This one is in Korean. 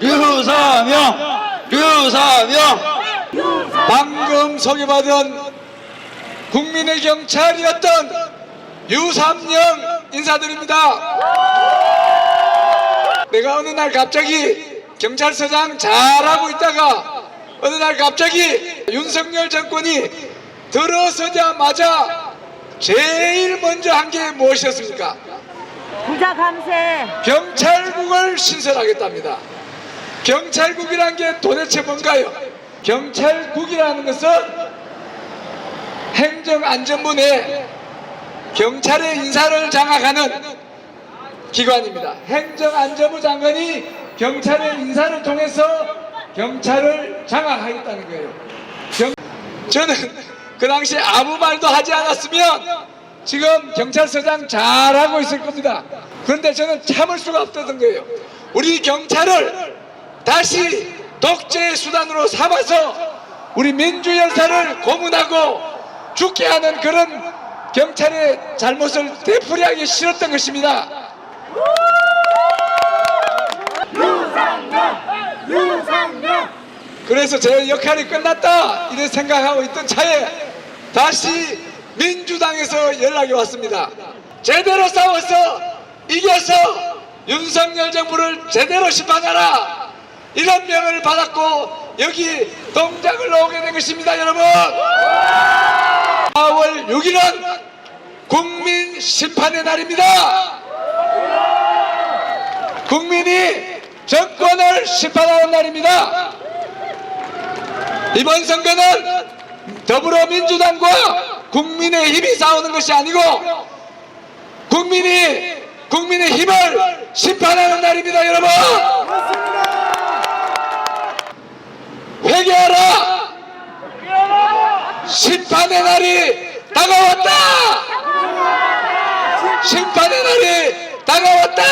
유사명 유사명 방금 소개받은 국민의 경찰이었던 유삼영 인사드립니다. 내가 어느 날 갑자기 경찰서장 잘하고 있다가 어느 날 갑자기 윤석열 정권이 들어서자마자 제일 먼저 한 게 무엇이었습니까? 부자 감세. 경찰국을 신설하겠답니다. 경찰국이란 게 도대체 뭔가요? 경찰국이라는 것은 행정안전부 내 경찰의 인사를 장악하는 기관입니다. 행정안전부 장관이 경찰의 인사를 통해서 경찰을 장악하겠다는 거예요. 경- 저는 그 당시 아무 말도 하지 않았으면 지금 경찰서장 잘하고 있을 겁니다. 그런데 저는 참을 수가 없었던 거예요. 우리 경찰을 다시 독재 수단으로 삼아서 우리 민주 열사를 고문하고 죽게 하는 그런 경찰의 잘못을 되풀이하기 싫었던 것입니다. 그래서 제 역할이 끝났다 이래 생각하고 있던 차에 다시 민주당에서 연락이 왔습니다. 제대로 싸워서 이겨서 윤석열 정부를 제대로 심판하라 이런 명을 받았고 여기 동작을 나오게 된 것입니다 여러분. 4월 6일은 국민 심판의 날입니다. 국민이 정권을 심판하는 날입니다. 이번 선거는 더불어민주당과 국민의 힘이 싸우는 것이 아니고 국민이 국민의 힘을 심판하는 날입니다, 여러분. 회개하라. 심판의 날이 다가왔다. 심판의 날이 다가왔다.